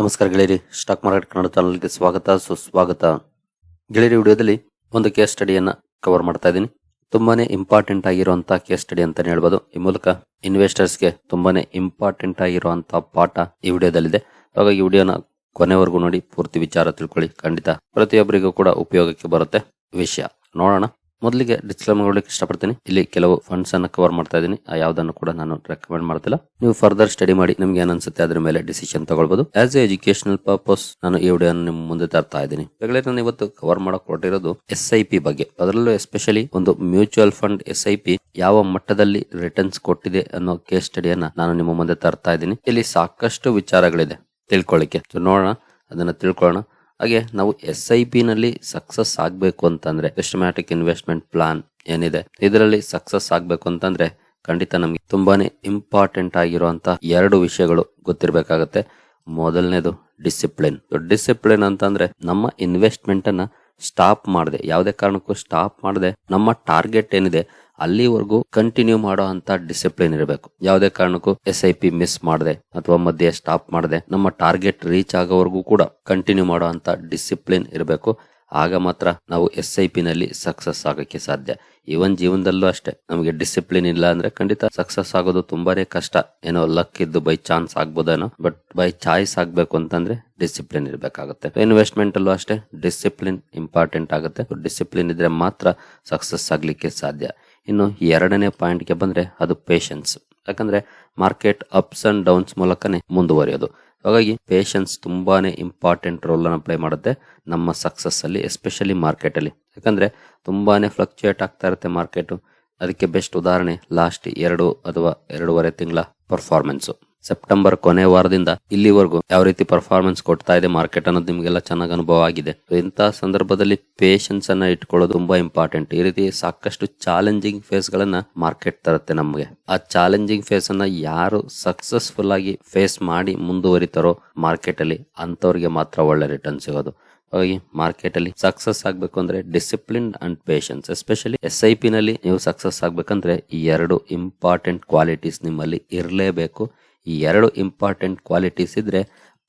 ನಮಸ್ಕಾರ ಗೆಳೆಯರಿ. Stock market Kannada ಚಾನಲ್ಗೆ ಸ್ವಾಗತ, ಸುಸ್ವಾಗತ. ಗೆಳೆಯರಿ, ವಿಡಿಯೋದಲ್ಲಿ ಒಂದು ಕೇಸ್ ಸ್ಟಡಿಯನ್ನು ಕವರ್ ಮಾಡ್ತಾ ಇದ್ದೀನಿ. ತುಂಬಾನೇ ಇಂಪಾರ್ಟೆಂಟ್ ಆಗಿರುವಂತಹ ಕೇಸ್ ಸ್ಟಡಿ ಅಂತಾನೆ ಹೇಳ್ಬೋದು. ಈ ಮೂಲಕ ಇನ್ವೆಸ್ಟರ್ಸ್ಗೆ ತುಂಬಾನೇ ಇಂಪಾರ್ಟೆಂಟ್ ಆಗಿರುವಂತಹ ಪಾಠ ಈ ವಿಡಿಯೋದಲ್ಲಿದೆ. ಹಾಗಾಗಿ ಈ ವಿಡಿಯೋನ ಕೊನೆವರೆಗೂ ನೋಡಿ, ಪೂರ್ತಿ ವಿಚಾರ ತಿಳ್ಕೊಳ್ಳಿ. ಖಂಡಿತ ಪ್ರತಿಯೊಬ್ಬರಿಗೂ ಕೂಡ ಉಪಯೋಗಕ್ಕೆ ಬರುತ್ತೆ ವಿಷಯ. ನೋಡೋಣ. ಮೊದಲಿಗೆ ಡಿಸ್ಕ್ಲೇಮರ್ ನೋಡ್ಲಿಕ್ಕೆ ಇಷ್ಟಪಡ್ತೀನಿ. ಇಲ್ಲಿ ಕೆಲವು ಫಂಡ್ಸ್ ಅನ್ನ ಕವರ್ ಮಾಡ್ತಾ ಇದ್ದೀನಿ. ಯಾವ್ದನ್ನು ಕೂಡ ನಾನು ರೆಕಮೆಂಡ್ ಮಾಡ್ತಿಲ್ಲ. ನೀವು ಫರ್ದರ್ ಸ್ಟಡಿ ಮಾಡಿ ನಿಮ್ಗೆ ಅನ್ಸುತ್ತೆ ಅದ್ರ ಮೇಲೆ ಡಿಸಿಷನ್ ತಗೊಳ್ಬಹುದು ಆಸ್ ಎ ಎಜುಕೇಶನಲ್ ಪರ್ಪಸ್ ನಾನು ಈ ವಿಡಿಯೋ ನಿಮ್ಮ ಮುಂದೆ ತರ್ತಾ ಇದ್ದೀನಿ. ನಾನು ಇವತ್ತು ಕವರ್ ಮಾಡಕ್ ಹೊರಟಿರೋದು ಎಸ್ ಐ ಪಿ ಬಗ್ಗೆ. ಅದರಲ್ಲೂ ಎಸ್ಪೆಷಲಿ ಒಂದು mutual fund S I P ಯಾವ ಮಟ್ಟದಲ್ಲಿ ರಿಟರ್ನ್ಸ್ ಕೊಟ್ಟಿದೆ ಅನ್ನೋ ಕೇಸ್ ಸ್ಟಡಿಯನ್ನ ನಾನು ನಿಮ್ಮ ಮುಂದೆ ತರ್ತಾ ಇದ್ದೀನಿ. ಇಲ್ಲಿ ಸಾಕಷ್ಟು ವಿಚಾರಗಳಿದೆ ತಿಳ್ಕೊಳ್ಳಿಕ್ಕೆ ನೋಡೋಣ. ಅದನ್ನ ತಿಳ್ಕೊಳ್ಳೋಣ. ಹಾಗೆ ನಾವು ಎಸ್ ಐ ಪಿ ನಲ್ಲಿ ಸಕ್ಸಸ್ ಆಗ್ಬೇಕು ಅಂತಂದ್ರೆ ಸಿಸ್ಟಮ್ಯಾಟಿಕ್ ಇನ್ವೆಸ್ಟ್ಮೆಂಟ್ ಪ್ಲಾನ್ ಏನಿದೆ, ಇದರಲ್ಲಿ ಸಕ್ಸಸ್ ಆಗ್ಬೇಕು ಅಂತಂದ್ರೆ ಖಂಡಿತ ನಮ್ಗೆ ತುಂಬಾನೇ ಇಂಪಾರ್ಟೆಂಟ್ ಆಗಿರುವಂತ ಎರಡು ವಿಷಯಗಳು ಗೊತ್ತಿರಬೇಕಾಗತ್ತೆ. ಮೊದಲನೇದು ಡಿಸಿಪ್ಲಿನ್ ಡಿಸಿಪ್ಲಿನ್ ಅಂತಂದ್ರೆ ನಮ್ಮ ಇನ್ವೆಸ್ಟ್ಮೆಂಟ್ ಅನ್ನ ಸ್ಟಾಪ್ ಮಾಡದೆ. ಯಾವುದೇ ಕಾರಣಕ್ಕೂ ಸ್ಟಾಪ್ ಮಾಡದೆ. ನಮ್ಮ ಟಾರ್ಗೆಟ್ ಏನಿದೆ ಅಲ್ಲಿವರೆಗೂ ಕಂಟಿನ್ಯೂ ಮಾಡೋ ಅಂತ ಡಿಸಿಪ್ಲಿನ್ ಇರಬೇಕು. ಯಾವುದೇ ಕಾರಣಕ್ಕೂ ಎಸ್ ಐ ಪಿ ಮಿಸ್ ಮಾಡದೆ ಅಥವಾ ಮಧ್ಯೆ ಸ್ಟಾಪ್ ಮಾಡದೆ, ನಮ್ಮ ಟಾರ್ಗೆಟ್ ರೀಚ್ ಆಗೋವರೆಗೂ ಕೂಡ ಕಂಟಿನ್ಯೂ ಮಾಡೋ ಅಂತ ಡಿಸಿಪ್ಲಿನ್ ಇರಬೇಕು. ಆಗ ಮಾತ್ರ ನಾವು ಎಸ್ ಐ ಪಿ ನಲ್ಲಿ ಸಕ್ಸಸ್ ಆಗೋಕ್ಕೆ ಸಾಧ್ಯ. ಈವನ್ ಜೀವನದಲ್ಲೂ ಅಷ್ಟೇ, ನಮಗೆ ಡಿಸಿಪ್ಲಿನ್ ಇಲ್ಲ ಅಂದ್ರೆ ಖಂಡಿತ ಸಕ್ಸಸ್ ಆಗೋದು ತುಂಬಾನೇ ಕಷ್ಟ. ಏನೋ ಲಕ್ ಇದ್ದು ಬೈ ಚಾನ್ಸ್ ಆಗ್ಬೋದೇನೋ ಬಟ್ ಬೈ ಚಾಯ್ಸ್ ಆಗ್ಬೇಕು ಅಂತಂದ್ರೆ ಡಿಸಿಪ್ಲಿನ್ ಇರಬೇಕಾಗುತ್ತೆ. ಇನ್ವೆಸ್ಟ್ಮೆಂಟ್ ಅಲ್ಲೂ ಅಷ್ಟೇ ಡಿಸಿಪ್ಲಿನ್ ಇಂಪಾರ್ಟೆಂಟ್ ಆಗುತ್ತೆ. ಡಿಸಿಪ್ಲಿನ್ ಇದ್ರೆ ಮಾತ್ರ ಸಕ್ಸಸ್ ಆಗ್ಲಿಕ್ಕೆ ಸಾಧ್ಯ. ಇನ್ನು ಎರಡನೇ ಪಾಯಿಂಟ್ಗೆ ಬಂದ್ರೆ ಅದು ಪೇಷನ್ಸ್ ಯಾಕಂದ್ರೆ ಮಾರ್ಕೆಟ್ ಅಪ್ಸ್ ಅಂಡ್ ಡೌನ್ಸ್ ಮೂಲಕನೇ ಮುಂದುವರಿಯೋದು. ಹಾಗಾಗಿ ಪೇಷನ್ಸ್ ತುಂಬಾನೇ ಇಂಪಾರ್ಟೆಂಟ್ ರೋಲ್ ಅನ್ನು ಪ್ಲೇ ಮಾಡುತ್ತೆ ನಮ್ಮ ಸಕ್ಸಸ್ಸಲ್ಲಿ ಎಸ್ಪೆಷಲಿ ಮಾರ್ಕೆಟ್ ಅಲ್ಲಿ. ಯಾಕಂದ್ರೆ ತುಂಬಾನೇ ಫ್ಲಕ್ಚುಯೇಟ್ ಆಗ್ತಾ ಇರುತ್ತೆ ಮಾರ್ಕೆಟ್ ಅದಕ್ಕೆ ಬೆಸ್ಟ್ ಉದಾಹರಣೆ ಲಾಸ್ಟ್ ಎರಡು ಅಥವಾ ಎರಡೂವರೆ ತಿಂಗಳ ಪರ್ಫಾರ್ಮೆನ್ಸ್ ಸೆಪ್ಟೆಂಬರ್ ಕೊನೆ ವಾರದಿಂದ ಇಲ್ಲಿವರೆಗೂ ಯಾವ ರೀತಿ ಪರ್ಫಾರ್ಮೆನ್ಸ್ ಕೊಡ್ತಾ ಇದೆ ಮಾರ್ಕೆಟ್ ಅನ್ನೋದು ನಿಮಗೆಲ್ಲ ಚೆನ್ನಾಗಿ ಅನುಭವ ಆಗಿದೆ. ಇಂತಹ ಸಂದರ್ಭದಲ್ಲಿ ಪೇಷನ್ಸ್ ಅನ್ನ ಇಟ್ಕೊಳ್ಳೋದು ತುಂಬಾ ಇಂಪಾರ್ಟೆಂಟ್ ಈ ರೀತಿ ಸಾಕಷ್ಟು ಚಾಲೆಂಜಿಂಗ್ ಫೇಸ್ ಗಳನ್ನ ಮಾರ್ಕೆಟ್ ತರುತ್ತೆ ನಮಗೆ. ಆ ಚಾಲೆಂಜಿಂಗ್ ಫೇಸ್ ಅನ್ನ ಯಾರು ಸಕ್ಸಸ್ಫುಲ್ ಆಗಿ ಫೇಸ್ ಮಾಡಿ ಮುಂದುವರಿತಾರೋ ಮಾರ್ಕೆಟ್ ಅಲ್ಲಿ ಅಂತವ್ರಿಗೆ ಮಾತ್ರ ಒಳ್ಳೆ ರಿಟರ್ನ್ ಸಿಗೋದು. ಹಾಗಾಗಿ ಮಾರ್ಕೆಟ್ ಅಲ್ಲಿ ಸಕ್ಸಸ್ ಆಗ್ಬೇಕು ಅಂದ್ರೆ discipline and patience especially S I P ನಲ್ಲಿ ನೀವು ಸಕ್ಸಸ್ ಆಗ್ಬೇಕಂದ್ರೆ ಈ ಎರಡು ಇಂಪಾರ್ಟೆಂಟ್ ಕ್ವಾಲಿಟೀಸ್ ನಿಮ್ಮಲ್ಲಿ ಇರಲೇಬೇಕು. ಈ ಎರಡು ಇಂಪಾರ್ಟೆಂಟ್ ಕ್ವಾಲಿಟೀಸ್ ಇದ್ರೆ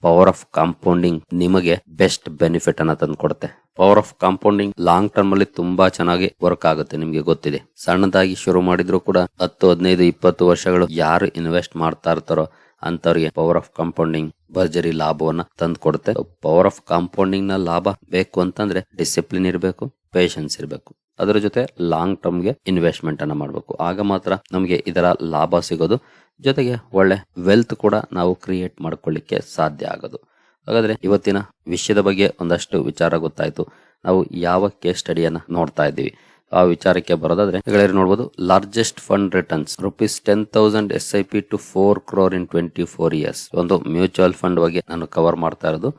ಪವರ್ ಆಫ್ ಕಾಂಪೌಂಡಿಂಗ್ ನಿಮಗೆ ಬೆಸ್ಟ್ ಬೆನಿಫಿಟ್ ಅನ್ನ ತಂದು ಕೊಡುತ್ತೆ power of compounding long term ಅಲ್ಲಿ ತುಂಬಾ ಚೆನ್ನಾಗಿ ವರ್ಕ್ ಆಗುತ್ತೆ ನಿಮಗೆ ಗೊತ್ತಿದೆ. ಸಣ್ಣದಾಗಿ ಶುರು ಮಾಡಿದ್ರು ಕೂಡ ಹತ್ತು, ಹದಿನೈದು, ಇಪ್ಪತ್ತು ವರ್ಷಗಳು ಯಾರು ಇನ್ವೆಸ್ಟ್ ಮಾಡ್ತಾ ಇರ್ತಾರೋ ಅಂತವ್ರಿಗೆ ಪವರ್ ಆಫ್ ಕಾಂಪೌಂಡಿಂಗ್ ಭರ್ಜರಿ ಲಾಭವನ್ನ ತಂದು ಕೊಡುತ್ತೆ ಪವರ್ ಆಫ್ ಕಾಂಪೌಂಡಿಂಗ್ನ ಲಾಭ ಬೇಕು ಅಂತಂದ್ರೆ ಡಿಸಿಪ್ಲಿನ್ ಇರಬೇಕು ಪೇಷನ್ಸ್ ಇರಬೇಕು. ಅದರ ಜೊತೆ ಲಾಂಗ್ ಟರ್ಮ್ಗೆ ಇನ್ವೆಸ್ಟ್ಮೆಂಟ್ ಅನ್ನ ಮಾಡಬೇಕು. ಆಗ ಮಾತ್ರ ನಮಗೆ ಇದರ ಲಾಭ ಸಿಗೋದು. ಜೊತೆಗೆ ಒಳ್ಳೆ ವೆಲ್ತ್ ಕೂಡ ನಾವು ಕ್ರಿಯೇಟ್ ಮಾಡ್ಕೊಳ್ಳಿಕ್ಕೆ ಸಾಧ್ಯ ಆಗೋದು. ಹಾಗಾದ್ರೆ ಇವತ್ತಿನ ವಿಷಯದ ಬಗ್ಗೆ ಒಂದಷ್ಟು ವಿಚಾರ ಗೊತ್ತಾಯ್ತು. ನಾವು ಯಾವ ಕೇಸ್ ಸ್ಟಡಿಯನ್ನ ನೋಡ್ತಾ ಇದ್ದೀವಿ. ಆ ವಿಚಾರಕ್ಕೆ ಬರೋದಾದ್ರೆ ಈಗಾಗಲೇ ನೋಡಬಹುದು largest fund returns rupees ten thousand S I P to four crore in twenty four years ಒಂದು ಮ್ಯೂಚುವಲ್ ಫಂಡ್ ಬಗ್ಗೆ ನಾನು ಕವರ್ ಮಾಡ್ತಾ ಇರೋದು.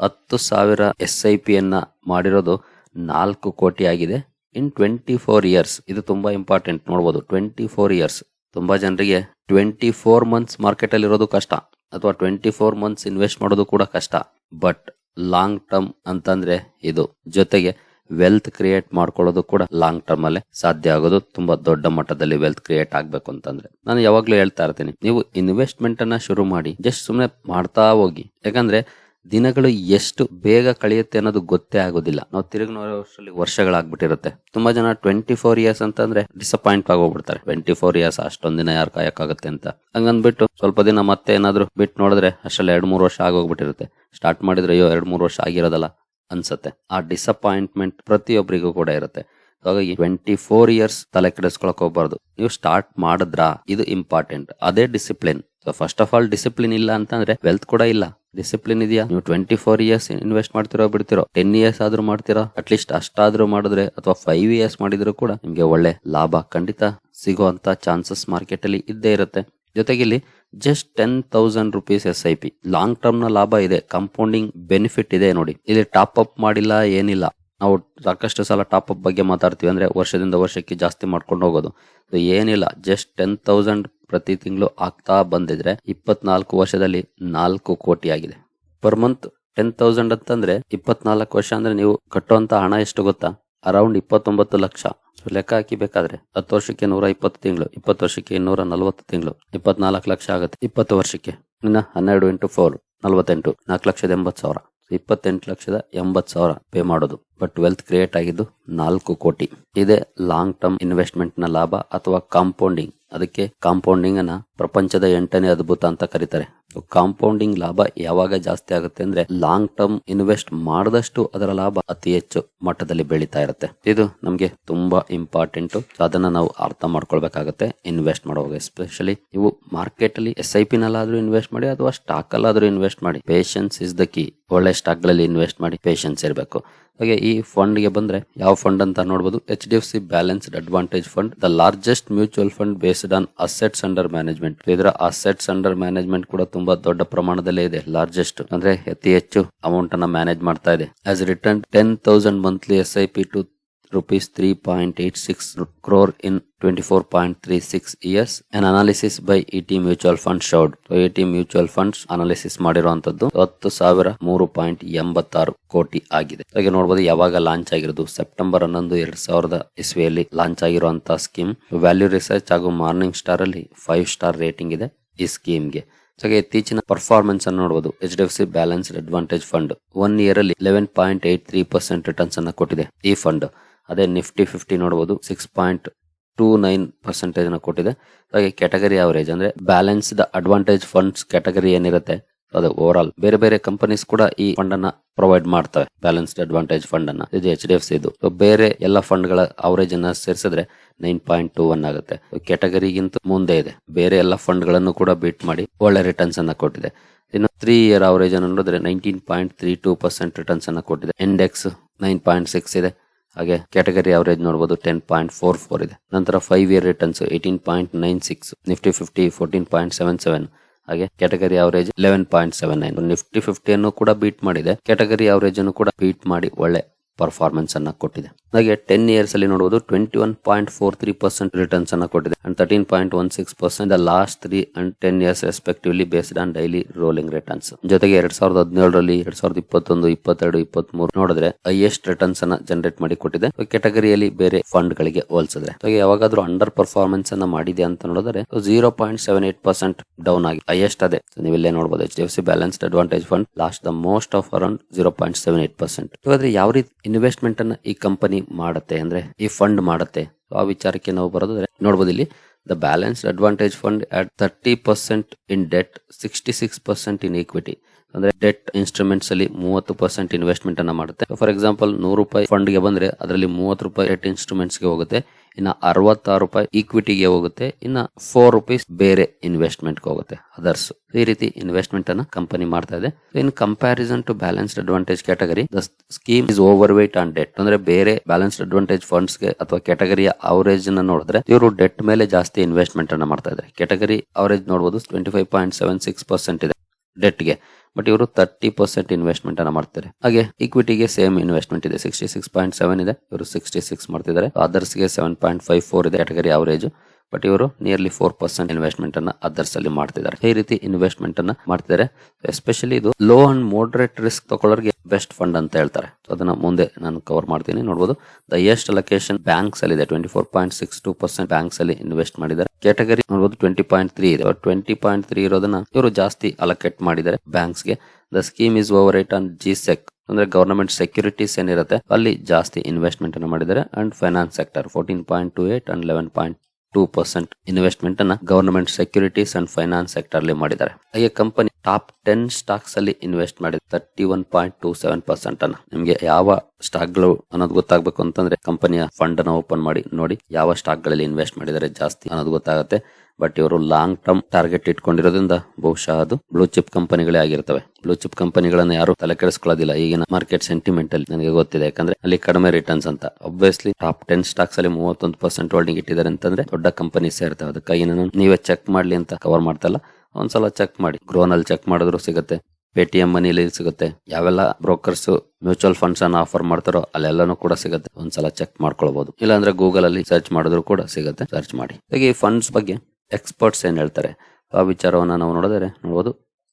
ಹತ್ತು ಸಾವಿರ ಎಸ್ ಐ ಪಿ ಅನ್ನ ಮಾಡಿರೋದು ನಾಲ್ಕು ಕೋಟಿ ಆಗಿದೆ. ಇನ್ ಟ್ವೆಂಟಿ ಫೋರ್ ಇಯರ್ಸ್, ಇದು ತುಂಬಾ ಇಂಪಾರ್ಟೆಂಟ್ ನೋಡಬಹುದು ಟ್ವೆಂಟಿ ಫೋರ್ ಇಯರ್ಸ್, ತುಂಬಾ ಜನರಿಗೆ ಟ್ವೆಂಟಿ ಫೋರ್ ಮಂತ್ಸ್ ಮಾರ್ಕೆಟ್ ಅಲ್ಲಿ ಇರೋದು ಕಷ್ಟ. ಅಥವಾ ಟ್ವೆಂಟಿ ಫೋರ್ ಮಂತ್ಸ್ ಇನ್ವೆಸ್ಟ್ ಮಾಡೋದು ಕೂಡ ಕಷ್ಟ. ಬಟ್ ಲಾಂಗ್ ಟರ್ಮ್ ಅಂತಂದ್ರೆ ಇದು ಜೊತೆಗೆ ವೆಲ್ತ್ ಕ್ರಿಯೇಟ್ ಮಾಡ್ಕೊಳ್ಳೋದು ಕೂಡ ಲಾಂಗ್ ಟರ್ಮ್ ಅಲ್ಲಿ ಸಾಧ್ಯ ಆಗೋದು. ತುಂಬಾ ದೊಡ್ಡ ಮಟ್ಟದಲ್ಲಿ ವೆಲ್ತ್ ಕ್ರಿಯೇಟ್ ಆಗ್ಬೇಕು ಅಂತಂದ್ರೆ. ನಾನು ಯಾವಾಗ್ಲೂ ಹೇಳ್ತಾ ಇರ್ತೀನಿ, ನೀವು ಇನ್ವೆಸ್ಟ್ಮೆಂಟ್ ಅನ್ನ ಶುರು ಮಾಡಿ, ಜಸ್ಟ್ ಸುಮ್ಮನೆ ಮಾಡ್ತಾ ಹೋಗಿ. ಯಾಕಂದ್ರೆ ದಿನಗಳು ಎಷ್ಟು ಬೇಗ ಕಳೆಯುತ್ತೆ ಅನ್ನೋದು ಗೊತ್ತೇ ಆಗೋದಿಲ್ಲ. ನಾವು ತಿರುಗಿ ನೋಡೋಷ್ಟರಲ್ಲಿ ವರ್ಷಗಳಾಗ್ಬಿಟ್ಟಿರುತ್ತೆ. ತುಂಬಾ ಜನ ಟ್ವೆಂಟಿ ಫೋರ್ ಇಯರ್ಸ್ ಅಂತಂದ್ರೆ ಡಿಸಪಾಯಿಂಟ್ ಆಗೋಗ್ಬಿಡ್ತಾರೆ. ಟ್ವೆಂಟಿ ಫೋರ್ ಇಯರ್ಸ್ ಅಷ್ಟೊಂದ್ ದಿನ ಯಾರು ಕಾಯಕ್ಕಾಗತ್ತೆ ಅಂತ. ಹಂಗಂದ್ಬಿಟ್ಟು ಸ್ವಲ್ಪ ದಿನ ಮತ್ತೆ ಏನಾದ್ರು ಬಿಟ್ಟು ನೋಡಿದ್ರೆ ಅಷ್ಟರಲ್ಲಿ ಎರಡ್ ಮೂರು ವರ್ಷ ಆಗೋಗ್ಬಿಟ್ಟಿರುತ್ತೆ. ಸ್ಟಾರ್ಟ್ ಮಾಡಿದ್ರೆ ಅಯ್ಯೋ, ಎರಡ್ ಮೂರು ವರ್ಷ ಆಗಿರೋದಲ್ಲ ಅನ್ಸುತ್ತೆ. ಆ ಡಿಸಪಾಯಿಂಟ್ಮೆಂಟ್ ಪ್ರತಿಯೊಬ್ಬರಿಗೂ ಕೂಡ ಇರುತ್ತೆ. ಹಾಗಾಗಿ ಟ್ವೆಂಟಿ ಫೋರ್ ಇಯರ್ಸ್ ತಲೆ ಕೆಡಿಸ್ಕೊಳಕ್ ಹೋಗ್ಬಾರ್ದು. ನೀವು ಸ್ಟಾರ್ಟ್ ಮಾಡಿದ್ರಾ? ಇದು ಇಂಪಾರ್ಟೆಂಟ್ ಅದೇ discipline so first of all discipline ಇಲ್ಲ ಅಂತಂದ್ರೆ ವೆಲ್ತ್ ಕೂಡ ಇಲ್ಲ. ಡಿಸಿಪ್ಲಿನ್ ಇದೆಯಾ? ನೀವು ಟ್ವೆಂಟಿ ಫೋರ್ ಇಯರ್ಸ್ ಇನ್ವೆಸ್ಟ್ ಮಾಡ್ತಿರೋ, ಬಿಡ್ತಿರೋ ಟೆನ್ ಇಯರ್ಸ್ ಆದ್ರೂ ಮಾಡ್ತಿರೋ? ಅಟ್ಲೀಸ್ಟ್ ಅಷ್ಟಾದ್ರೂ ಮಾಡಿದ್ರೆ ಅಥವಾ ಫೈವ್ ಇಯರ್ಸ್ ಮಾಡಿದ್ರು ಕೂಡ ನಿಮ್ಗೆ ಒಳ್ಳೆ ಲಾಭ ಖಂಡಿತ ಸಿಗುವಂತ ಚಾನ್ಸಸ್ ಮಾರ್ಕೆಟ್ ಅಲ್ಲಿ ಇದ್ದೇ ಇರುತ್ತೆ. ಜೊತೆಗೆ ಇಲ್ಲಿ just ten thousand rupees S I P long ಟರ್ಮ್ನ ಲಾಭ ಇದೆ ಕಂಪೌಂಡಿಂಗ್ ಬೆನಿಫಿಟ್ ಇದೆ ನೋಡಿ. ಇಲ್ಲಿ ಟಾಪ್ ಅಪ್ ಮಾಡಿಲ್ಲ, ಏನಿಲ್ಲ. ನಾವು ಸಾಕಷ್ಟು ಸಲ ಟಾಪ್ ಅಪ್ ಬಗ್ಗೆ ಮಾತಾಡ್ತೀವಿ ಅಂದ್ರೆ ವರ್ಷದಿಂದ ವರ್ಷಕ್ಕೆ ಜಾಸ್ತಿ ಮಾಡ್ಕೊಂಡು ಹೋಗೋದು. ಏನಿಲ್ಲ ಜಸ್ಟ್ ಟೆನ್ ತೌಸಂಡ್ ಪ್ರತಿ ತಿಂಗಳು ಆಗ್ತಾ ಬಂದಿದ್ರೆ ಇಪ್ಪತ್ನಾಲ್ಕು ವರ್ಷದಲ್ಲಿ ನಾಲ್ಕು ಕೋಟಿ ಆಗಿದೆ ಪರ್ ಮಂತ್ ಟೆನ್ ತೌಸಂಡ್ ಅಂತಂದ್ರೆ ಇಪ್ಪತ್ನಾಲ್ಕು ವರ್ಷ ಅಂದ್ರೆ ನೀವು ಕಟ್ಟುವಂತ ಹಣ ಎಷ್ಟು ಗೊತ್ತಾ? ಅರೌಂಡ್ ಇಪ್ಪತ್ತೊಂಬತ್ತು ಲಕ್ಷ. ಲೆಕ್ಕ ಹಾಕಿ ಬೇಕಾದ್ರೆ ಹತ್ತು ವರ್ಷಕ್ಕೆ ನೂರ ಇಪ್ಪತ್ತು ತಿಂಗಳು, ಇಪ್ಪತ್ತು ವರ್ಷಕ್ಕೆ ಇನ್ನೂರ ನಲವತ್ತು ತಿಂಗಳು, ಇಪ್ಪತ್ನಾಲ್ಕು ಲಕ್ಷ ಆಗುತ್ತೆ ಇಪ್ಪತ್ತು ವರ್ಷಕ್ಕೆ. ಇನ್ನ ಹನ್ನೆರಡು ಇಂಟು ಫೋರ್, ನಲವತ್ತೆಂಟು, ನಾಲ್ಕು ಲಕ್ಷದ ಎಂಬತ್ತು ಸಾವಿರ. ಇಪ್ಪತ್ತೆಂಟು ಲಕ್ಷದ ಎಂಬತ್ತು ಸಾವಿರ ಪೇ ಮಾಡೋದು. ಬಟ್ ವೆಲ್ತ್ ಕ್ರಿಯೇಟ್ ಆಗಿದ್ದು ನಾಲ್ಕು ಕೋಟಿ. ಇದೇ ಲಾಂಗ್ ಟರ್ಮ್ ಇನ್ವೆಸ್ಟ್ಮೆಂಟ್ನ ಲಾಭ ಅಥವಾ ಕಾಂಪೌಂಡಿಂಗ್. ಅದಕ್ಕೆ ಕಾಂಪೌಂಡಿಂಗ್ ಅನ್ನ ಪ್ರಪಂಚದ ಎಂಟನೇ ಅದ್ಭುತ ಅಂತ ಕರೀತಾರೆ. ಕಾಂಪೌಂಡಿಂಗ್ ಲಾಭ ಯಾವಾಗ ಜಾಸ್ತಿ ಆಗುತ್ತೆ ಅಂದ್ರೆ ಲಾಂಗ್ ಟರ್ಮ್ ಇನ್ವೆಸ್ಟ್ ಮಾಡಿದಷ್ಟು ಅದರ ಲಾಭ ಅತಿ ಹೆಚ್ಚು ಮಟ್ಟದಲ್ಲಿ ಬೆಳೀತಾ ಇರುತ್ತೆ. ಇದು ನಮಗೆ ತುಂಬಾ ಇಂಪಾರ್ಟೆಂಟ್ ಅದನ್ನ ನಾವು ಅರ್ಥ ಮಾಡ್ಕೊಳ್ಬೇಕಾಗುತ್ತೆ ಇನ್ವೆಸ್ಟ್ ಮಾಡುವಾಗ. ಎಸ್ಪೆಷಲಿ ನೀವು ಮಾರ್ಕೆಟ್ ಅಲ್ಲಿ ಎಸ್ ಐ ಪಿ ನಲ್ಲಾದ್ರೂ ಇನ್ವೆಸ್ಟ್ ಮಾಡಿ ಅಥವಾ ಸ್ಟಾಕ್ ಅಲ್ಲಾದ್ರೂ ಇನ್ವೆಸ್ಟ್ ಮಾಡಿ. ಪೇಷನ್ಸ್ ಇಸ್ ದ ಕೀ ಒಳ್ಳೆ ಸ್ಟಾಕ್ಗಳಲ್ಲಿ ಇನ್ವೆಸ್ಟ್ ಮಾಡಿ ಪೇಷನ್ಸ್ ಇರಬೇಕು. ಹಾಗೆ ಈ ಫಂಡ್ಗೆ ಬಂದ್ರೆ ಯಾವ ಫಂಡ್ ಅಂತ ನೋಡಬಹುದು H D F C balanced advantage fund the largest mutual fund based on assets under management ಇದರ ಅಸೆಟ್ಸ್ ಅಂಡರ್ ಮ್ಯಾನೇಜ್ಮೆಂಟ್ ಕೂಡ ತುಂಬಾ ದೊಡ್ಡ ಪ್ರಮಾಣದಲ್ಲೇ ಇದೆ ಲಾರ್ಜೆಸ್ಟ್ ಅಂದ್ರೆ ಅತಿ ಹೆಚ್ಚು ಅಮೌಂಟ್ ಅನ್ನ ಮ್ಯಾನೇಜ್ ಮಾಡ್ತಾ ಇದೆ. As return ten thousand monthly S I P to rupees 3.86 crore in 24.36 years. An analysis by ET Mutual Fund showed. So ET Mutual Funds analysis ಮಾಡಿರುವಂತದ್ದು ಹತ್ತು ಸಾವಿರ ಮೂರು ಪಾಯಿಂಟ್ ಎಂಬತ್ತಾರು ಕೋಟಿ ಆಗಿದೆ. ಹಾಗೆ ನೋಡಬಹುದು ಯಾವಾಗ ಲಾಂಚ್ ಆಗಿರೋದು. ಸೆಪ್ಟೆಂಬರ್ ಹನ್ನೊಂದು, ಎರಡ್ ಸಾವಿರದ ಇಸ್ವಿಯಲ್ಲಿ ಲಾಂಚ್ ಆಗಿರುವಂತಹ ಸ್ಕೀಮ್ ವ್ಯಾಲ್ಯೂ ರಿಸರ್ಚ್ ಹಾಗೂ ಮಾರ್ನಿಂಗ್ ಸ್ಟಾರ್ ಅಲ್ಲಿ ಫೈವ್ ಸ್ಟಾರ್ ರೇಟಿಂಗ್ ಇದೆ ಈ ಸ್ಕೀಮ್ಗೆ ಹಾಗೆ ಇತ್ತೀಚಿನ ಪರ್ಫಾರ್ಮೆನ್ಸ್ ಅನ್ನು ನೋಡಬಹುದು H D F C balanced advantage fund one year ಅಲ್ಲಿ eleven point eight three percent returns ಅನ್ನ ಕೊಟ್ಟಿದೆ ಈ ಫಂಡ್ ಅದೇ ನಿಫ್ಟಿ ಫಿಫ್ಟಿ ನೋಡಬಹುದು six point two nine percentage ಅನ್ನ ಕೊಟ್ಟಿದೆ. ಹಾಗೆ ಕ್ಯಾಟಗರಿ ಅವರೇಜ್ ಅಂದ್ರೆ ಬ್ಯಾಲೆನ್ಸ್ಡ್ ಅಡ್ವಾಂಟೇಜ್ ಫಂಡ್ಸ್ ಕ್ಯಾಟಗರಿ ಏನಿರುತ್ತೆ? ಅದು ಓವರ್ ಆಲ್ ಬೇರೆ ಬೇರೆ ಕಂಪನೀಸ್ ಕೂಡ ಈ ಫಂಡ್ ಅನ್ನ ಪ್ರೊವೈಡ್ ಮಾಡ್ತವೆ. ಬ್ಯಾಲೆನ್ಸ್ಡ್ ಅಡ್ವಾಂಟೇಜ್ ಫಂಡ್ ಅನ್ನ. ಇದು ಎಚ್ ಡಿ ಎಫ್ ಸಿ ಇದು ಬೇರೆ ಎಲ್ಲ ಫಂಡ್ಗಳ ಅವರೇಜ್ ಅನ್ನ ಸೇರಿಸಿದ್ರೆ ನೈನ್ ಪಾಯಿಂಟ್ ಟೂ ಒನ್ ಆಗುತ್ತೆ. ಕ್ಯಾಟಗರಿಗಿಂತ ಮುಂದೆ ಇದೆ. ಬೇರೆ ಎಲ್ಲ ಫಂಡ್ಗಳನ್ನು ಕೂಡ ಬೀಟ್ ಮಾಡಿ ಒಳ್ಳೆ ರಿಟರ್ನ್ಸ್ ಅನ್ನ ಕೊಟ್ಟಿದೆ. ಇನ್ನು ತ್ರೀ ಇಯರ್ ಅವರೇಜ್ ಅನ್ನು ನೋಡಿದ್ರೆ nineteen point three two percent returns ಅನ್ನ ಕೊಟ್ಟಿದೆ. ಇಂಡೆಕ್ಸ್ ನೈನ್ ಪಾಯಿಂಟ್ ಸಿಕ್ಸ್ ಇದೆ. ಹಾಗೆ ಕ್ಯಾಟಗರಿ ಅವರೇಜ್ ನೋಡಬಹುದು ಟೆನ್ ಪಾಯಿಂಟ್ ಫೋರ್ ಫೋರ್ ಇದೆ. ನಂತರ five year returns eighteen point nine six Nifty fifty fourteen point seven seven ಹಾಗೆ category average eleven point seven nine Nifty ಫಿಫ್ಟಿಯನ್ನು ಕೂಡ beat ಮಾಡಿದೆ. Category average ಅನ್ನು ಕೂಡ ಬೀಟ್ ಮಾಡಿ ಒಳ್ಳೆ ಪರ್ಫಾರ್ಮೆನ್ಸ್ ಅನ್ನ ಕೊಟ್ಟಿದೆ. ಹಾಗೆ ಟೆನ್ ಇಯರ್ಸ್ ಅಲ್ಲಿ ನೋಡಬಹುದು twenty one point four three percent returns ಅನ್ನ ಕೊಟ್ಟಿದೆ and thirteen point one six percent the last three and ten years respectively based on daily rolling returns ಜೊತೆಗೆ ಎರಡ್ ಸಾವಿರದ ಹದಿನೇಳರಲ್ಲಿ ಎರಡ್ ಸಾವಿರದ ಇಪ್ಪತ್ತೊಂದು, ಇಪ್ಪತ್ತೆರಡು ಇಪ್ಪತ್ತ್ ಮೂರು ನೋಡಿದ್ರೆ ಹೈಯೆಸ್ಟ್ ರಿಟರ್ನ್ಸ್ ಅನ್ನ ಜನರೇಟ್ ಮಾಡಿ ಕೊಟ್ಟಿದೆ. ಕೆಟಗರಿಯಲ್ಲಿ ಬೇರೆ ಫಂಡ್ ಗಳಿಗೆ ಹೋಲಿಸಿದ್ರೆ. ಯಾವಾಗಾದ್ರೂ ಅಂಡರ್ ಪರ್ಫಾರ್ಮೆನ್ಸ್ ಅನ್ನ ಮಾಡಿದೆ ಅಂತ ನೋಡಿದ್ರೆ zero point seven eight percent down ಆಗಿ ಹೈಯೆಸ್ಟ್ ಅದೇ. ನೀವು ನೀವಿಲ್ಲೇ ನೋಡಬಹುದು H D F C balanced advantage fund last the most of around zero point seven eight percent ಹಾಗಾದ್ರೆ ಯಾವ ರೀತಿ ಇನ್ವೆಸ್ಟ್ಮೆಂಟ್ ಅನ್ನ ಈ ಕಂಪನಿ ಮಾಡುತ್ತೆ ಅಂದ್ರೆ ಈ ಫಂಡ್ ಮಾಡುತ್ತೆ. ಆ ವಿಚಾರಕ್ಕೆ ನಾವು ಬರೋದು ನೋಡಬಹುದು ಇಲ್ಲಿ the balanced advantage fund at thirty percent in debt sixty six percent in equity ಅಂದ್ರೆ ಡೆಟ್ ಇನ್ಸ್ಟ್ರೂಮೆಂಟ್ಸ್ ಅಲ್ಲಿ ಮೂವತ್ತು ಪರ್ಸೆಂಟ್ ಇನ್ವೆಸ್ಟ್ಮೆಂಟ್ ಅನ್ನ ಮಾಡುತ್ತೆ. ಫಾರ್ ಎಕ್ಸಾಂಪಲ್ ನೂರು ರೂಪಾಯಿ ಫಂಡ್ಗೆ ಬಂದ್ರೆ, ಅದರಲ್ಲಿ ಮೂವತ್ತು ರೂಪಾಯಿ ಡೆಟ್ ಇನ್ಸ್ಟ್ರೂಮೆಂಟ್ಸ್ಗೆ ಹೋಗುತ್ತೆ. ಇನ್ನ ಅರವತ್ತಾರು ರೂಪಾಯಿ ಈಕ್ವಿಟಿಗೆ ಹೋಗುತ್ತೆ. ಇನ್ನ ಫೋರ್ ರುಪೀಸ್ ಬೇರೆ ಇನ್ವೆಸ್ಟ್ಮೆಂಟ್ ಹೋಗುತ್ತೆ. ಅದರ್ಸ್ ಈ ರೀತಿ ಇನ್ವೆಸ್ಟ್ಮೆಂಟ್ ಅನ್ನ ಕಂಪನಿ ಮಾಡ್ತಾ ಇದೆ. In comparison to balanced advantage category the scheme is overweight on debt ಅಂದ್ರೆ ಬೇರೆ ಬ್ಯಾಲೆನ್ಸ್ಡ್ ಅಡ್ವಾಂಟೇಜ್ ಫಂಡ್ಸ್ಗೆ ಅಥವಾ ಕ್ಯಾಟಗರಿಯ ಅವರೇಜ್ನ ನೋಡಿದ್ರೆ, ಇವರು ಡೆಟ್ ಮೇಲೆ ಜಾಸ್ತಿ ಇನ್ವೆಸ್ಟ್ಮೆಂಟ್ ಅನ್ನ ಮಾಡ್ತಾ ಇದ್ದಾರೆ ಕ್ಯಾಟಗರಿ ಅವರೇಜ್ ನೋಡಬಹುದು twenty five point seven six percent ಇದೆ. ಡೆಟ್ಗೆ. ಬಟ್ ಇವರು ತರ್ಟಿ ಪರ್ಸೆಂಟ್ ಇನ್ವೆಸ್ಟ್ಮೆಂಟ್ ಅನ್ನ ಮಾಡ್ತಾರೆ. ಹಾಗೆ ಇಕ್ವಿಟಿಗೆ ಸೇಮ್ ಇನ್ವೆಸ್ಟ್ಮೆಂಟ್ ಇದೆ. ಸಿಕ್ಸ್ಟಿ ಸಿಕ್ಸ್ ಪಾಯಿಂಟ್ ಸೆವೆನ್ ಇದೆ. ಇವರು ಸಿಕ್ಸ್ಟಿ ಸಿಕ್ಸ್ ಮಾಡ್ತಿದ್ದಾರೆ. ಅದರ್ಸ್ಗೆ ಸೆವೆನ್ ಪಾಯಿಂಟ್ ಫೈವ್ ಫೋರ್ ಇದೆ ಕ್ಯಾಟಗರಿ ಅವರೇಜ್ ಬಟ್ ಇವರು ನಿಯರ್ಲಿ ಫೋರ್ ಪರ್ಸೆಂಟ್ ಇನ್ವೆಸ್ಟ್ಮೆಂಟ್ ಅನ್ನ ಅದರ್ಸ್ ಅಲ್ಲಿ ಮಾಡ್ತಿದ್ದಾರೆ. ಈ ರೀತಿ ಇನ್ವೆಸ್ಟ್ಮೆಂಟ್ ಅನ್ನ ಮಾಡ್ತಿದ್ದಾರೆ. ಎಸ್ಪೆಷಲಿ ಇದು ಲೋ ಅಂಡ್ ಮೋಡರೇಟ್ ರಿಸ್ಕ್ ತಗೊಳ್ಳೋರಿಗೆ ಬೆಸ್ಟ್ ಫಂಡ್ ಅಂತ ಹೇಳ್ತಾರೆ. ಅದನ್ನ ಮುಂದೆ ನಾನು ಕವರ್ ಮಾಡ್ತೀನಿ. ನೋಡಬಹುದು ದ ಎಸ್ಟ್ ಅಲೋಕೇಶನ್ ಬ್ಯಾಂಕ್ಸ್ ಅಲ್ಲಿ ಇದೆ. Twenty four point six two percent banks ಅಲ್ಲಿ ಇನ್ವೆಸ್ಟ್ ಮಾಡಿದ್ದಾರೆ. ಕ್ಯಾಟಗರಿ ನೋಡಬಹುದು ಟ್ವೆಂಟಿ ಪಾಯಿಂಟ್ ತ್ರೀ ಇದೆ. ಟ್ವೆಂಟಿ ಪಾಯಿಂಟ್ ತ್ರೀ ಇರೋದನ್ನ ಇವರು ಜಾಸ್ತಿ ಅಲೋಕೇಟ್ ಮಾಡಿದ್ದಾರೆ ಬ್ಯಾಂಕ್ಸ್ಗೆ. The scheme is overweight on G sec ಅಂದ್ರೆ ಗವರ್ನಮೆಂಟ್ ಸೆಕ್ಯೂರಿಟೀಸ್ ಏನಿರುತ್ತೆ ಅಲ್ಲಿ ಜಾಸ್ತಿ ಇನ್ವೆಸ್ಟ್ಮೆಂಟ್ ಅನ್ನು ಮಾಡಿದ್ದಾರೆ. And finance sector fourteen point two eight and eleven point two percent investment ಅನ್ನ government securities and finance sector ಅಲ್ಲಿ ಮಾಡಿದ್ದಾರೆ. ಹಾಗೆ ಕಂಪನಿ ಟಾಪ್ ಟೆನ್ ಸ್ಟಾಕ್ಸ್ ಅಲ್ಲಿ ಇನ್ವೆಸ್ಟ್ ಮಾಡಿದೆ. Thirty one point two seven percent ಅನ್ನ. ನಿಮ್ಗೆ ಯಾವ ಸ್ಟಾಕ್ಗಳು ಅನ್ನೋದು ಗೊತ್ತಾಗಬೇಕು ಅಂತಂದ್ರೆ ಕಂಪನಿಯ ಫಂಡ್ ಅನ್ನ ಓಪನ್ ಮಾಡಿ ನೋಡಿ ಯಾವ ಸ್ಟಾಕ್ಗಳಲ್ಲಿ ಇನ್ವೆಸ್ಟ್ ಮಾಡಿದರೆ ಜಾಸ್ತಿ ಅನ್ನೋದು ಗೊತ್ತಾಗುತ್ತೆ. ಬಟ್ ಇವರು ಲಾಂಗ್ ಟರ್ಮ್ ಟಾರ್ಗೆಟ್ ಇಟ್ಕೊಂಡಿರೋದ್ರಿಂದ ಬಹುಶಃ ಅದು ಬ್ಲೂ ಚಿಪ್ ಕಂಪನಿಗಳೇ ಆಗಿರ್ತವೆ. ಬ್ಲೂ ಚಿಪ್ ಕಂಪನಿಗಳನ್ನ ಯಾರು ತಲೆ ಕೆಡಿಸ್ಕೊಳ್ಳೋದಿಲ್ಲ. ಈಗಿನ ಮಾರ್ಕೆಟ್ ಸೆಂಟಿಮೆಂಟ್ ಅಲ್ಲಿ ನನಗೆ ಗೊತ್ತಿದೆ. ಯಾಕಂದ್ರೆ ಅಲ್ಲಿ ಕಡಿಮೆ ರಿಟರ್ನ್ಸ್ ಅಂತ. ಅಬ್ವಿಯಸ್ಲಿ ಟಾಪ್ ಟೆನ್ ಸ್ಟಾಕ್ಸ್ ಅಲ್ಲಿ ಮೂವತ್ತೊಂದು ಪರ್ಸೆಂಟ್ ಹೋಲ್ಡಿಂಗ್ ಇಟ್ಟಿದ್ದಾರೆ ಅಂತಂದ್ರೆ ದೊಡ್ಡ ಕಂಪನೀಸ್ ಇರ್ತವೆ ಅದಕ್ಕಾಗಿ ನಾನು ನೀವೇ ಚೆಕ್ ಮಾಡ್ಲಿ ಅಂತ ಕವರ್ ಮಾಡ್ತಲ್ಲ. ಒಂದ್ಸಲ ಚೆಕ್ ಮಾಡಿ. ಗ್ರೋನ್ ಅಲ್ಲಿ ಚೆಕ್ ಮಾಡಿದ್ರು ಸಿಗುತ್ತೆ. ಪೇಟಿಎಂ ಮನಿಲಿ ಸಿಗುತ್ತೆ. ಯಾವೆಲ್ಲ ಬ್ರೋಕರ್ಸ್ ಮ್ಯೂಚುವಲ್ ಫಂಡ್ಸ್ ಅನ್ನ ಆಫರ್ ಮಾಡ್ತಾರೋ ಅಲ್ಲೆಲ್ಲಾನು ಕೂಡ ಸಿಗುತ್ತೆ. ಒಂದ್ಸಲ ಚೆಕ್ ಮಾಡ್ಕೊಳ್ಬಹುದು ಇಲ್ಲಾಂದ್ರೆ ಗೂಗಲ್ ಅಲ್ಲಿ ಸರ್ಚ್ ಮಾಡಿದ್ರು ಕೂಡ ಸಿಗುತ್ತೆ. ಸರ್ಚ್ ಮಾಡಿ. ಹಾಗೆ ಈ ಫಂಡ್ಸ್ ಬಗ್ಗೆ ಎಕ್ಸ್ಪರ್ಟ್ಸ್ ಏನು ಹೇಳ್ತಾರೆ? ಆ ವಿಚಾರವನ್ನು ನಾವು ನೋಡಿದರೆ ನೋಡ್ಬೋದು.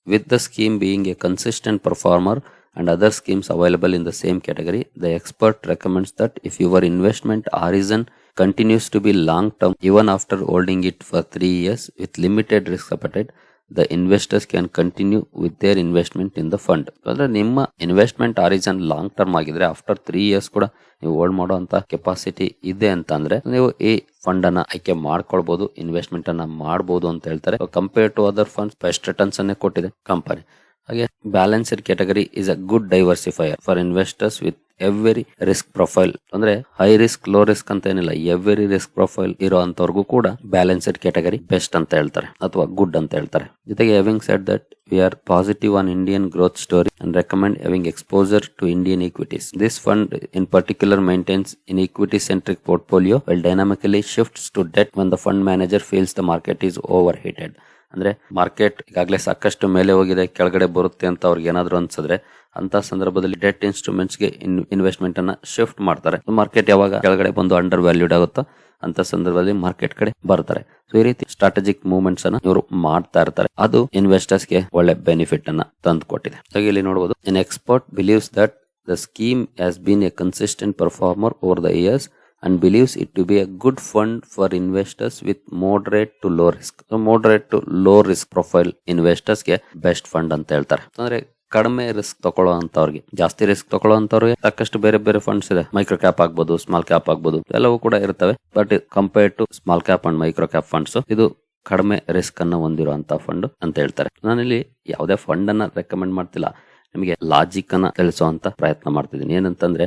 With the scheme being a consistent performer and other schemes available in the same category the expert recommends that if your investment horizon continues to be long term even after holding it for three years with limited risk appetite the investors can continue with their investment in the fund ಅಂದ್ರೆ ನಿಮ್ಮ investment horizon long term ಆಗಿದ್ರೆ after three years ಕೂಡ ನೀವು hold ಮಾಡುವಂತ capacity ಇದೆ ಅಂತ ಅಂದ್ರೆ ನೀವು ಈ ಫಂಡ್ ಅನ್ನ ಆಯ್ಕೆ ಮಾಡ್ಕೊಳ್ಬಹುದು ಇನ್ವೆಸ್ಟ್ಮೆಂಟ್ ಅನ್ನ ಮಾಡಬಹುದು ಅಂತ ಹೇಳ್ತಾರೆ. Compare to other fund best returns ಅನ್ನೇ ಕೊಟ್ಟಿದೆ ಕಂಪನಿ ಹಾಗೆ balanced category is a good diversifier for investors with every risk profile ಅಂದ್ರೆ ಹೈ ರಿಸ್ಕ್ ಲೋ ರಿಸ್ಕ್ ಅಂತ ಏನಿಲ್ಲ ಎವ್ರಿ ರಿಸ್ಕ್ ಪ್ರೊಫೈಲ್ ಇರೋ ಅಂತವ್ರಿಗೂ ಕೂಡ ಬ್ಯಾಲೆನ್ಸ್ಡ್ ಕ್ಯಾಟಗರಿ ಬೆಸ್ಟ್ ಅಂತ ಹೇಳ್ತಾರೆ, ಅಥವಾ ಗುಡ್ ಅಂತ ಹೇಳ್ತಾರೆ. ಜೊತೆಗೆ having said that we are positive on Indian growth story and recommend having exposure to Indian equities this fund in particular maintains in equity centric portfolio well dynamically shifts to debt when the fund manager feels the market is overheated. ಅಂದ್ರೆ market ಈಗಾಗಲೇ ಸಾಕಷ್ಟು ಮೇಲೆ ಹೋಗಿದೆ, ಕೆಳಗಡೆ ಬರುತ್ತೆ ಅಂತ ಅವ್ರಿಗೆ ಏನಾದ್ರು ಅನ್ಸಿದ್ರೆ ಅಂತ ಸಂದರ್ಭದಲ್ಲಿ ಡೆಟ್ ಇನ್ಸ್ಟ್ರೂಮೆಂಟ್ಸ್ಗೆ ಇನ್ವೆಸ್ಟ್ಮೆಂಟ್ ಅನ್ನ ಶಿಫ್ಟ್ ಮಾಡ್ತಾರೆ. ಮಾರ್ಕೆಟ್ ಯಾವಾಗ ಕೆಳಗಡೆ ಬಂದು ಅಂಡರ್ ವ್ಯಾಲ್ಯೂಡ್ ಆಗುತ್ತೋ ಅಂತ ಸಂದರ್ಭದಲ್ಲಿ ಮಾರ್ಕೆಟ್ ಕಡೆ ಬರ್ತಾರೆ. ಸೊ ಈ ರೀತಿ ಸ್ಟ್ರಾಟಜಿಕ್ ಮೂವ್ಮೆಂಟ್ಸ್ ಅನ್ನ ಇವರು ಮಾಡ್ತಾ ಇರ್ತಾರೆ. ಅದು ಇನ್ವೆಸ್ಟರ್ಸ್ಗೆ ಒಳ್ಳೆ ಬೆನಿಫಿಟ್ ಅನ್ನ ತಂದು ಕೊಟ್ಟಿದೆ ಇಲ್ಲಿ ನೋಡಬಹುದು in expert believes that the scheme has been a consistent performer over the years and believes it to be a good fund for investors with moderate to low risk. So, moderate to low risk profile investors ಗೆ best fund ಅಂತ ಹೇಳ್ತಾರೆ. ಅಂದ್ರೆ ಕಡಿಮೆ risk ತಗೊಳ್ಳೋ ಅಂತವ್ರಿಗೆ ಜಾಸ್ತಿ risk ತಗೊಳ್ಳೋ ಅಂತವ್ರಿಗೆ ಸಾಕಷ್ಟು ಬೇರೆ ಬೇರೆ ಫಂಡ್ಸ್ ಇದೆ. ಮೈಕ್ರೋ ಕ್ಯಾಪ್ ಆಗ್ಬೋದು ಸ್ಮಾಲ್ ಕ್ಯಾಪ್ ಆಗ್ಬೋದು, ಎಲ್ಲವೂ ಕೂಡ ಇರ್ತವೆ. But compare to small cap and micro cap funds ಇದು ಕಡಿಮೆ ರಿಸ್ಕ್ ಅನ್ನ ಹೊಂದಿರುವಂತಹ ಫಂಡ್ ಅಂತ ಹೇಳ್ತಾರೆ. ನಾನಿಲ್ಲಿ ಯಾವುದೇ ಫಂಡ್ ಅನ್ನ ರೆಕಮೆಂಡ್ ಮಾಡ್ತಿಲ್ಲ. ನಿಮಗೆ ಲಾಜಿಕ್ ಅನ್ನ ತಿಳಿಸುವಂತ ಪ್ರಯತ್ನ ಮಾಡ್ತಿದ್ದೀನಿ. ಏನಂತಂದ್ರೆ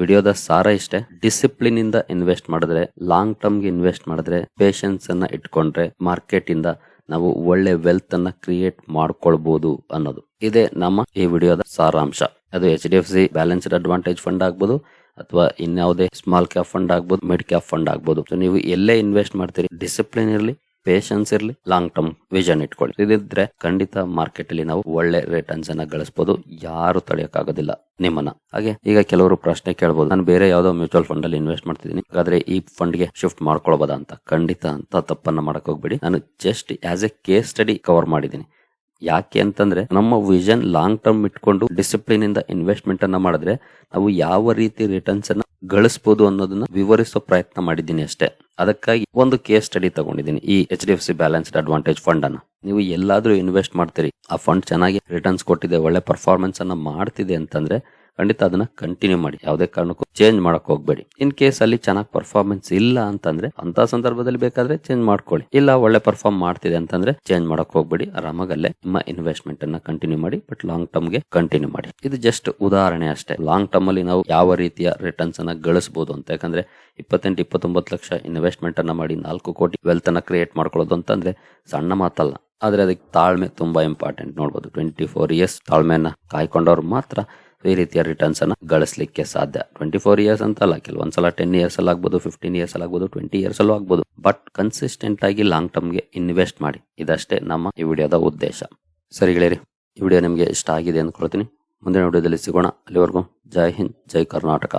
ವಿಡಿಯೋದ ಸಾರ ಇಷ್ಟೇ. ಡಿಸಿಪ್ಲಿನ್ ಇಂದ ಇನ್ವೆಸ್ಟ್ ಮಾಡಿದ್ರೆ ಲಾಂಗ್ ಟರ್ಮ್ಗೆ ಇನ್ವೆಸ್ಟ್ ಮಾಡಿದ್ರೆ ಪೇಷನ್ಸ್ ಅನ್ನ ಇಟ್ಕೊಂಡ್ರೆ ಮಾರ್ಕೆಟ್ ಇಂದ ನಾವು ಒಳ್ಳೆ ವೆಲ್ತ್ ಅನ್ನ ಕ್ರಿಯೇಟ್ ಮಾಡ್ಕೊಳ್ಬಹುದು ಅನ್ನೋದು. ಇದೇ ನಮ್ಮ ಈ ವಿಡಿಯೋದ ಸಾರಾಂಶ. ಅದು H D F C balanced advantage fund ಆಗ್ಬೋದು, ಅಥವಾ ಇನ್ಯಾವುದೇ ಸ್ಮಾಲ್ ಕ್ಯಾಪ್ ಫಂಡ್ ಆಗ್ಬೋದು ಮಿಡ್ ಕ್ಯಾಪ್ ಫಂಡ್ ಆಗ್ಬೋದು. ನೀವು ಎಲ್ಲೇ ಇನ್ವೆಸ್ಟ್ ಮಾಡ್ತೀರಿ ಡಿಸಿಪ್ಲಿನ್ ಇರಲಿ ಪೇಶನ್ಸ್ ಇರಲಿ ಲಾಂಗ್ ಟರ್ಮ್ ವಿಷನ್ ಇಟ್ಕೊಳ್ಳಿ. ಇದಿದ್ರೆ ಖಂಡಿತ ಮಾರ್ಕೆಟ್ ಅಲ್ಲಿ ನಾವು ಒಳ್ಳೆ ರಿಟರ್ನ್ಸ್ ಅನ್ನ ಗಳಿಸಬಹುದು ಯಾರು ತಡೆಯಕ್ಕಾಗೋದಿಲ್ಲ ನಿಮ್ಮನ್ನ. ಹಾಗೆ ಈಗ ಕೆಲವರು ಪ್ರಶ್ನೆ ಕೇಳಬಹುದು ನಾನು ಬೇರೆ ಯಾವ್ದೋ ಮ್ಯೂಚುವಲ್ ಫಂಡ್ ಅಲ್ಲಿ ಇನ್ವೆಸ್ಟ್ ಮಾಡ್ತಿದ್ದೀನಿ. ಹಾಗಾದ್ರೆ ಈ ಫಂಡ್ಗೆ ಶಿಫ್ಟ್ ಮಾಡ್ಕೊಳ್ಬೋದಾ ಅಂತ? ಖಂಡಿತ ಅಂತ ತಪ್ಪನ್ನ ಮಾಡಕ್ ಹೋಗ್ಬೇಡಿ. ನಾನು just as a case study cover ಮಾಡಿದ್ದೀನಿ. ಯಾಕೆ ಅಂತಂದ್ರೆ ನಮ್ಮ ವಿಷನ್ ಲಾಂಗ್ ಟರ್ಮ್ ಇಟ್ಕೊಂಡು ಡಿಸಿಪ್ಲಿನ್ ಇಂದ ಇನ್ವೆಸ್ಟ್ಮೆಂಟ್ ಅನ್ನ ಮಾಡಿದ್ರೆ ನಾವು ಯಾವ ರೀತಿ ರಿಟರ್ನ್ಸ್ ಅನ್ನ ಗಳಿಸಬಹುದು ಅನ್ನೋದನ್ನ ವಿವರಿಸೋ ಪ್ರಯತ್ನ ಮಾಡಿದ್ದೀನಿ ಅಷ್ಟೇ. ಅದಕ್ಕಾಗಿ ಒಂದು ಕೇಸ್ ಸ್ಟಡಿ ತಗೊಂಡಿದ್ದೀನಿ ಈ H D F C balanced advantage fund ಅನ್ನ. ನೀವು ಎಲ್ಲಾದ್ರೂ ಇನ್ವೆಸ್ಟ್ ಮಾಡ್ತೀರಿ, ಆ ಫಂಡ್ ಚೆನ್ನಾಗಿ ರಿಟರ್ನ್ಸ್ ಕೊಟ್ಟಿದೆ, ಒಳ್ಳೆ ಪರ್ಫಾರ್ಮೆನ್ಸ್ ಅನ್ನ ಮಾಡ್ತಿದೆ ಅಂತಂದ್ರೆ ಖಂಡಿತ ಅದನ್ನ ಕಂಟಿನ್ಯೂ ಮಾಡಿ. ಯಾವುದೇ ಕಾರಣಕ್ಕೂ ಚೇಂಜ್ ಮಾಡಕ್ ಹೋಗ್ಬೇಡಿ. ಇನ್ ಕೇಸ್ ಅಲ್ಲಿ ಚೆನ್ನಾಗಿ ಪರ್ಫಾರ್ಮೆನ್ಸ್ ಇಲ್ಲ ಅಂತಂದ್ರೆ ಅಂತ ಸಂದರ್ಭದಲ್ಲಿ ಬೇಕಾದ್ರೆ ಚೇಂಜ್ ಮಾಡ್ಕೊಳ್ಳಿ. ಇಲ್ಲ ಒಳ್ಳೆ ಪರ್ಫಾರ್ಮ್ ಮಾಡ್ತಿದೆ ಅಂತಂದ್ರೆ ಚೇಂಜ್ ಮಾಡಕ್ ಹೋಗ್ಬೇಡಿ. ಆರಾಮಾಗಲ್ಲೇ ನಿಮ್ಮ ಇನ್ವೆಸ್ಟ್ಮೆಂಟ್ ಅನ್ನ ಕಂಟಿನ್ಯೂ ಮಾಡಿ ಬಟ್ ಲಾಂಗ್ ಟರ್ಮ್ಗೆ ಕಂಟಿನ್ಯೂ ಮಾಡಿ. ಇದು ಜಸ್ಟ್ ಉದಾಹರಣೆ ಅಷ್ಟೇ. ಲಾಂಗ್ ಟರ್ಮ್ ಅಲ್ಲಿ ನಾವು ಯಾವ ರೀತಿಯ ರಿಟರ್ನ್ಸ್ ಅನ್ನ ಗಳಿಸಬಹುದು ಅಂತ. ಯಾಕಂದ್ರೆ ಇಪ್ಪತ್ತೆಂಟು, ಇಪ್ಪತ್ತೊಂಬತ್ತು ಲಕ್ಷ ಇನ್ವೆಸ್ಟ್ಮೆಂಟ್ ಅನ್ನ ಮಾಡಿ ನಾಲ್ಕು ಕೋಟಿ ವೆಲ್ತ್ ಅನ್ನ ಕ್ರಿಯೇಟ್ ಮಾಡ್ಕೊಳ್ಳೋದು ಅಂತಂದ್ರೆ ಸಣ್ಣ ಮಾತಲ್ಲ. ಆದ್ರೆ ಅದಕ್ಕೆ ತಾಳ್ಮೆ ತುಂಬಾ ಇಂಪಾರ್ಟೆಂಟ್ ನೋಡ್ಬೋದು ಟ್ವೆಂಟಿ ಫೋರ್ ಇಯರ್ಸ್ ತಾಳ್ಮೆಯನ್ನ ಕಾಯ್ಕೊಂಡವ್ರು ಮಾತ್ರ ಈ ರೀತಿಯ ರಿಟರ್ನ್ಸ್ ಅನ್ನ ಗಳಿಸಲಿಕ್ಕೆ ಸಾಧ್ಯ. ಟ್ವೆಂಟಿ ಫೋರ್ ಇಯರ್ಸ್ ಅಂತಲ್ಲ, ಕೆಲವೊಂದ್ಸಲ ಟೆನ್ ಇಯರ್ಸ್ ಅಲ್ಲಿ ಆಗ್ಬೋದು ಫಿಫ್ಟೀನ್ ಇಯರ್ಸ್ ಅಲ್ಲಿ ಆಗ್ಬೋದು ಟ್ವೆಂಟಿ ಇಯರ್ಸ್ ಅಲ್ಲೂ ಆಗ್ಬೋದು. ಬಟ್ ಕನ್ಸಿಸ್ಟೆಂಟ್ ಆಗಿ ಲಾಂಗ್ ಟರ್ಮ್ಗೆ ಇನ್ವೆಸ್ಟ್ ಮಾಡಿ. ಇದಷ್ಟೇ ನಮ್ಮ ಈ ವಿಡಿಯೋದ ಉದ್ದೇಶ. ಸರಿ ಗೆಳೆಯರಿ, ಈ ವಿಡಿಯೋ ನಿಮಗೆ ಇಷ್ಟ ಆಗಿದೆ ಅಂದ್ಕೊಳ್ತೀನಿ. ಮುಂದಿನ ವಿಡಿಯೋದಲ್ಲಿ ಸಿಗೋಣ. ಅಲ್ಲಿವರೆಗೂ ಜೈ ಹಿಂದ್, ಜೈ ಕರ್ನಾಟಕ.